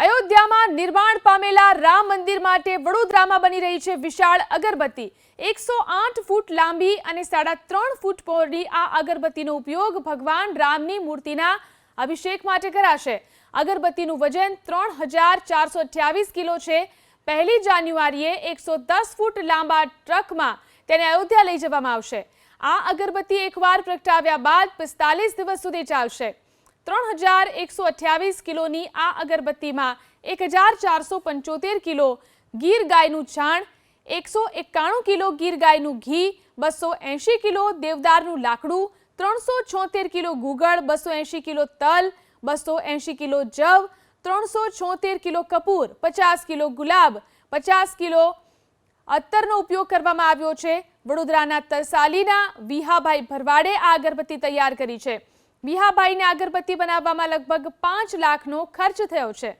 અયોધ્યામાં નિર્માણ પામેલા રામ મંદિર માટે વડોદરામાં બની રહી છે વિશાળ અગરબત્તી. એકસો આઠ ફૂટ લાંબી અને સાડા ત્રણ ફૂટ પહોળી આ અગરબત્તીનો ઉપયોગ ભગવાન રામની મૂર્તિના અભિષેક માટે કરાશે. અગરબત્તીનું વજન ત્રણ હજાર ચારસો અઠ્યાવીસ કિલો છે. પહેલી જાન્યુઆરીએ એકસો દસ ફૂટ લાંબા ટ્રકમાં તેને અયોધ્યા લઈ જવામાં આવશે. આ અગરબત્તી એકવાર પ્રગટાવ્યા બાદ પિસ્તાલીસ દિવસ સુધી ચાલશે. ત્રણ હજાર એકસો અઠ્યાવીસ કિલોની આ અગરબત્તીમાં એક હજાર ચારસો પંચોતેર કિલો ગીર ગાયનું છાણ, એકસો એકાણું કિલો ગીર ગાયનું ઘી, બસો એંશી કિલો દેવદારનું લાકડું, ત્રણસો છોતેર કિલો ગુગળ બસો એંશી કિલો તલ, બસો એંશી કિલો જવ, ત્રણસો છોતેર કિલો કપૂર, પચાસ કિલો ગુલાબ, પચાસ કિલો અત્તરનો ઉપયોગ કરવામાં આવ્યો છે. વડોદરાના તરસાલીના વિહાભાઈ ભરવાડે આ અગરબત્તી તૈયાર કરી છે. વિહાભાઈને અગરબત્તી બનાવવામાં લગભગ પાંચ લાખનો ખર્ચ થયો છે.